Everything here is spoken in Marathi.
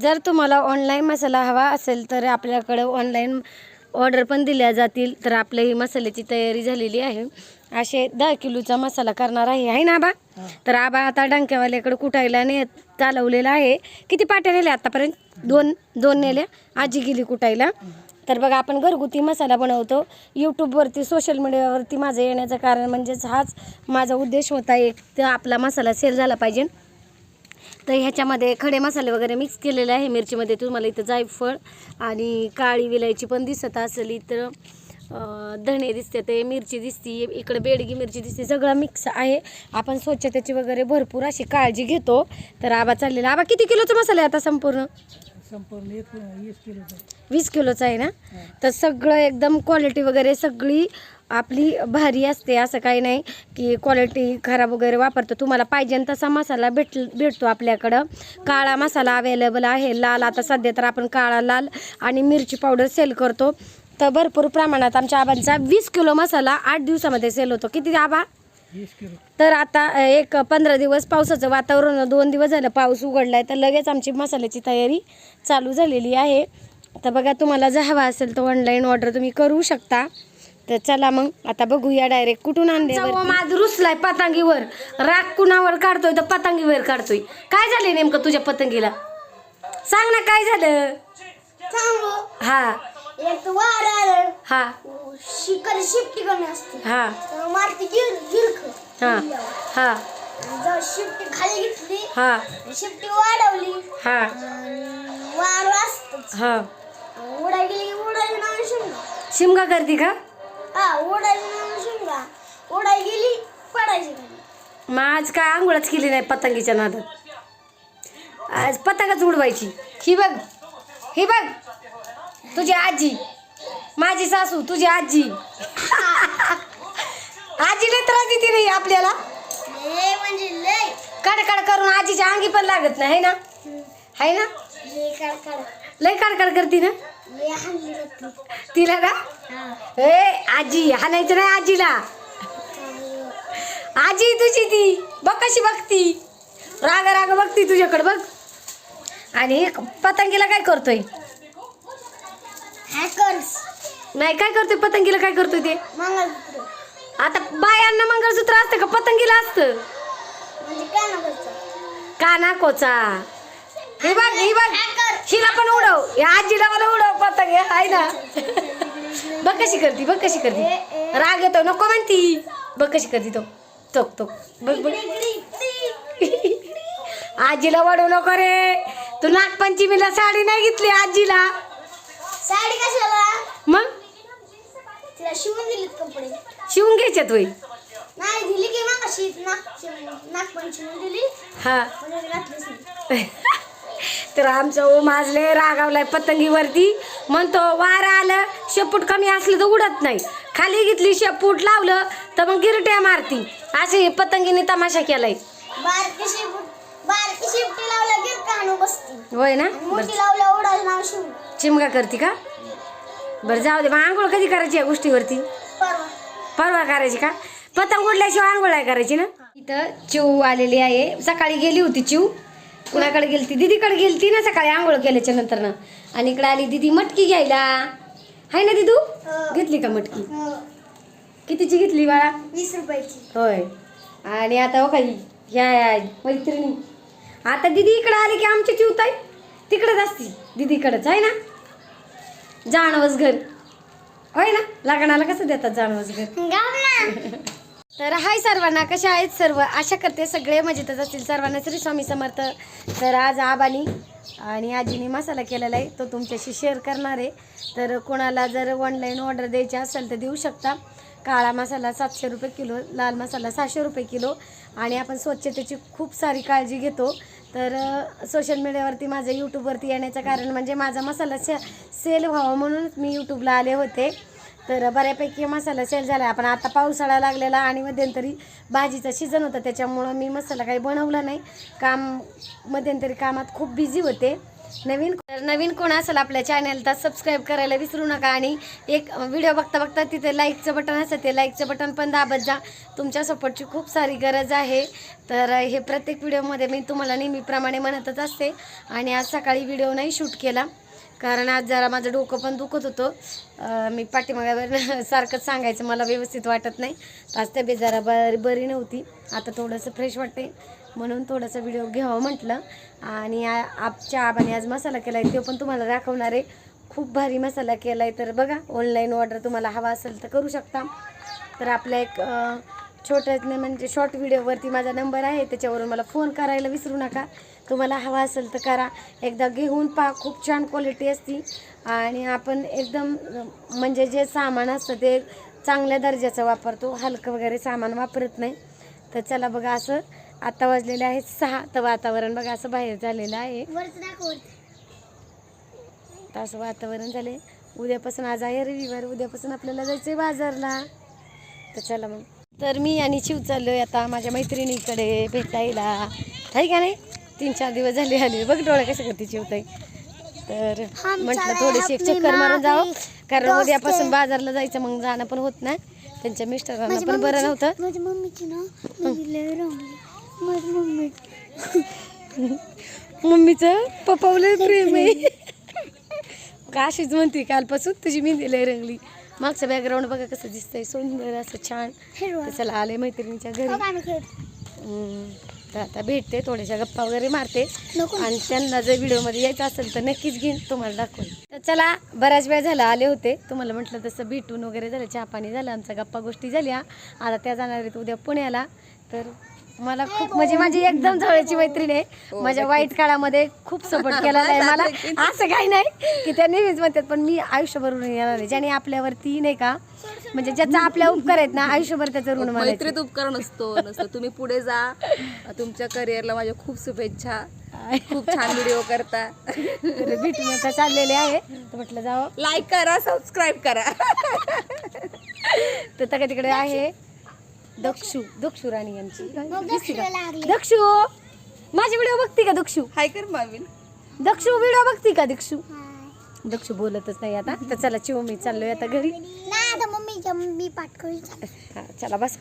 जर तुम्हाला ऑनलाईन मसाला हवा असेल तर आपल्याकडं ऑनलाईन ऑर्डर पण दिल्या जातील. तर आपल्या ही मसाल्याची तयारी झालेली आहे. असे दहा किलोचा मसाला करणार आहे. आहे ना आबा? तर आबा आता डंक्यावाल्याकडे कुटायला ने चालवलेला आहे. किती पाट्या नेल्या आतापर्यंत? दोन दोन नेल्या. आजी गेली कुटायला. तर बघा आपण घरगुती मसाला बनवतो. यूट्यूबवरती सोशल मीडियावरती माझं येण्याचं कारण म्हणजेच हाच माझा उद्देश होता एक. तर आपला मसाला सेल झाला पाहिजे. तर ह्याच्यामध्ये खडे मसाले वगैरे मिक्स केलेले आहे मिरचीमध्ये. तुम्हाला इथं जायफळ आणि काळी विलायची पण दिसत असेल. इथं धणे दिसते ते मिरची दिसती इकडे बेडगी मिरची दिसते. सगळं मिक्स आहे. आपण स्वच्छतेची वगैरे भरपूर अशी काळजी घेतो. तर आबा चाललेला. आबा किती किलोचा मसाला आहे आता संपूर्ण? संपूर्ण एक वीस किलोचं वीस किलोचा आहे ना? तर सगळं एकदम क्वालिटी वगैरे सगळी आपली भारी असते असं काही नाही की क्वालिटी खराब वगैरे वापरतो. तुम्हाला पाहिजे तसा मसाला भेट भेटतो आपल्याकडं. काळा मसाला अवेलेबल आहे लाल आता सध्या तर आपण काळा लाल आणि मिरची पावडर सेल करतो. तर भरपूर प्रमाणात आमच्या आबांचा वीस किलो मसाला आठ दिवसामध्ये सेल होतो. किती आबा? तर आता एक पंधरा दिवस पावसाचं वातावरण दोन दिवस झालं पाऊस उघडलाय तर लगेच आमची मसाल्याची तयारी चालू झालेली आहे. तर बघा तुम्हाला जर हवा असेल तर ऑनलाईन ऑर्डर तुम्ही करू शकता. तर चला मग आता बघूया डायरेक्ट कुठून आणले माझ रुसलाय पतंगीवर. राग कुणावर काढतोय तर पतंगीवर काढतोय. काय झालंय नेमकं तुझ्या पतंगीला? सांग ना काय झालं? चांगलं हा. एक तर वार आलं. हा. शिकर शिफ्टी कमी असते. हा. तर मारती गिर गिरख हा. हा. जर शिफ्टी खाली घेतली हा. शिफ्टी वाढवली हा. आणि वार हा. गेली की उडायची नाव शिमगा. शिमगा करते का? हा उडायची नाव शिमगा. उडाय गेली पडायची मग आज काय आंघोळच केली नाही पतंगीच्या नादात? आज पतंगच उडवायची. ही बघ. ही बघ. तुझी आजी. माझी सासू तुझी आजी. आजीला त्रास देते नाही आपल्याला. लय म्हणजे लय. कड कड करून आजीच्या अंगी पण लागत नाही है ना? है ना? लय कडकड. करते ना? लय हाणली जाते तिला ना हा. ए आजी हाणायचं नाही आजीला. आजी तुझी ती. बघ कशी बघती. राग राग बघती तुझ्याकडे बघ. आणि पतंगीला काय करतोय? नाही काय करतोय? पतंगीला काय करतोय ते? मंगळसूत्र आता बायांना मंगळसूत्र असतं का? पतंगीला असतं. म्हणजे काय ना करतं काना कोचा हे बघ. हे बघ हिला पण उडव. या आजीला मला उडव पतंग आहे ना. बघ कशी करती बघ कशी करती. राग येतो नको म्हणती. बघ कशी करती तो. तोक तोक बघ बघ. आजीला वडू नको रे. तू नागपंचमीला साडी नाही घेतली आजीला. साडी कशाला? मग? तिला शिवून दिलीत कपडे. शिवून घ्यायच्यात वय नाही दिली की मग अशी नाग नागपंचमी दिली. हा. घातलीच नाही. तर आमचं ओ माजले रागावलाय पतंगीवरती. म्हणतो वार आलं शेपूट कमी असलं तर उडत नाही. खाली घेतली शेपूट लावलं तर मग गिरट्या मारती. असे पतंगीने तमाशा केलाय. बारकी शिफ्ट बारकी कानू बसती होय ना? बरं लावल्या नाव चिमगा करते का? बरं जाऊ दे मग आंघोळ कधी करायची या गोष्टीवरती? परवा. परवा करायची का? पतंग उडल्याशिवाय आंघोळ आहे करायची ना? इथं चिव आलेली आहे. सकाळी गेली होती चिव कुणाकडे गेलती? दीदीकडे गेलती ना सकाळी आंघोळ केल्याच्यानंतर ना आणि इकडे आली दीदी मटकी घ्यायला. हाय ना दिदू? घेतली का मटकी? अं, कितीची घेतली बाळा? वीस रुपयाची. होय. आणि आता हो काही ह्या मैत्रिणी. आता दिदी इकडे आली की आमची चिवताई. तिकडेच असती. दीदीकडेच आहे ना? जानवस घर. होय ना? लग्नाला कसं देतात जानवस घर? तर हाय सर्वांना कशा आहेत सर्व? आशा करते सगळे मजेतच असतील. सर्वांना श्री स्वामी समर्थ. तर आज आबानी आणि आजीने मसाला केलेला आहे. तो तुमच्याशी शेअर करणार आहे. तर कोणाला जर ऑनलाईन ऑर्डर द्यायची असेल तर देऊ शकता. काळा मसाला सातशे रुपये किलो लाल मसाला सहाशे रुपये किलो. आणि आपण स्वच्छतेची खूप सारी काळजी घेतो. तर सोशल मीडियावरती माझं यूट्यूबवरती येण्याचं कारण म्हणजे माझा मसाला से सेल व्हावा म्हणूनच मी यूट्यूबला आले होते. तर बऱ्यापैकी मसाला सेल झाला. आपण आता पावसाळा लागलेला आणि मध्यंतरी भाजीचा सीझन होता. त्याच्यामुळं मी मसाला काही बनवला नाही. काम मध्यंतरी कामात खूप बिझी होते. नवीन नवीन कोण असेल आपल्या चॅनल तर सबस्क्राईब करायला विसरू नका आणि एक व्हिडिओ बघता बघता तिथे लाईकचं बटन असतं ते लाईकचं बटन पण दाबत जा. तुमच्या सपोर्टची खूप सारी गरज आहे. तर हे प्रत्येक व्हिडिओमध्ये मी तुम्हाला नेहमीप्रमाणे म्हणतच असते. आणि आज सकाळी व्हिडिओ नाही शूट केला. कारण आज जरा माझं डोकं पण दुखत होतं. मी पाठीमागावर सारखंच सांगायचं मला व्यवस्थित वाटत नाही. आज तब्येत जरा बरी बरी नव्हती. आता थोडंसं फ्रेश वाटते म्हणून थोडासा व्हिडिओ घ्यावं म्हटलं. आणि आपच्या आबाने आज मसाला केला आहे तो पण तुम्हाला दाखवणार आहे. खूप भारी मसाला केला आहे तर बघा ऑनलाईन ऑर्डर तुम्हाला हवा असेल तर करू शकता. तर आपल्या एक छोट्या म्हणजे शॉर्ट व्हिडिओवरती माझा नंबर आहे. त्याच्यावरून मला फोन करायला विसरू नका. तुम्हाला हवा असेल तर करा. एकदा घेऊन पा खूप छान क्वालिटी असती. आणि आपण एकदम म्हणजे जे सामान असतं ते चांगल्या दर्जाचं वापरतो. हलकं वगैरे सामान वापरत नाही. तर चला बघा असं. आता वाजलेले आहेत सहा. तर वातावरण बघा असं बाहेर झालेलं आहे. तर असं वातावरण झाले उद्यापासून आज आहे रविवार. उद्यापासून आपल्याला जायचंय बाजारला. तर चला मग. तर मी आणि शिव चाललोय आता माझ्या मैत्रिणीकडे भेटायला. आहे का नाही? तीन चार दिवस झाले आले. बघ डोळे कसे करते चिवताई तर म्हटलं थोडीशी एक चक्कर मारून जावं. कारण उद्यापासून बाजारला जायचं मग जाणं पण होत नाही. त्यांच्या मिस्टरांना पण बरं नव्हतं. माझ्या मम्मीची ना माझी मम्मी. मम्मीचं पप्पावलं प्रेम आहे. का अशीच म्हणते कालपासून तुझी मेहंदी लय रंगली. मागचं बॅकग्राऊंड बघा कसं दिसतंय सुंदर असं छान. चला आले मैत्रिणीच्या घरी. तर आता भेटते थोड्याशा गप्पा वगैरे मारते. आणि त्यांना जर व्हिडिओमध्ये यायचं असेल तर नक्कीच घेईन तुम्हाला दाखवून. तर चला बराच वेळ झाला आले होते. तुम्हाला म्हटलं तसं भेटून वगैरे झालं चहा पाणी झालं आमचा गप्पा गोष्टी झाल्या. आता त्या जाणार आहेत उद्या पुण्याला. तर मला खूप म्हणजे माझी एकदम जवळची मैत्रीण आहे. माझ्या वाईट काळामध्ये खूप सपोर्ट केलेला आहे मला असं काही नाही की त्या नेहमीच म्हणतात पण मी आयुष्यभर ऋण येणार आहे. ज्याने आपल्यावरती नाही का म्हणजे ज्याचा आपल्या उपकार आहेत ना आयुष्यभर त्याचं ऋण मैत्रीत उपकार नसतो नसतं. तुम्ही पुढे जा. तुमच्या करिअरला माझ्या खूप शुभेच्छा. खूप छान व्हिडिओ करता. भेटून आता चाललेले आहे. तर म्हटलं जावं. लाईक करा सबस्क्राईब करा. तर तिकडे आहे. दक्षू दक्षू राणी यांची. दिसते का? लागली. दक्षू माझी व्हिडिओ बघते का दक्षू? हाय कर मावीन दक्षू व्हिडिओ बघते का दक्षू? दक्षू बोलतच नाही आता. तर चला चिव मी चाललोय आता घरी. नाही आता मम्मीच्या मम्मी पाठ करून हा, चला बस.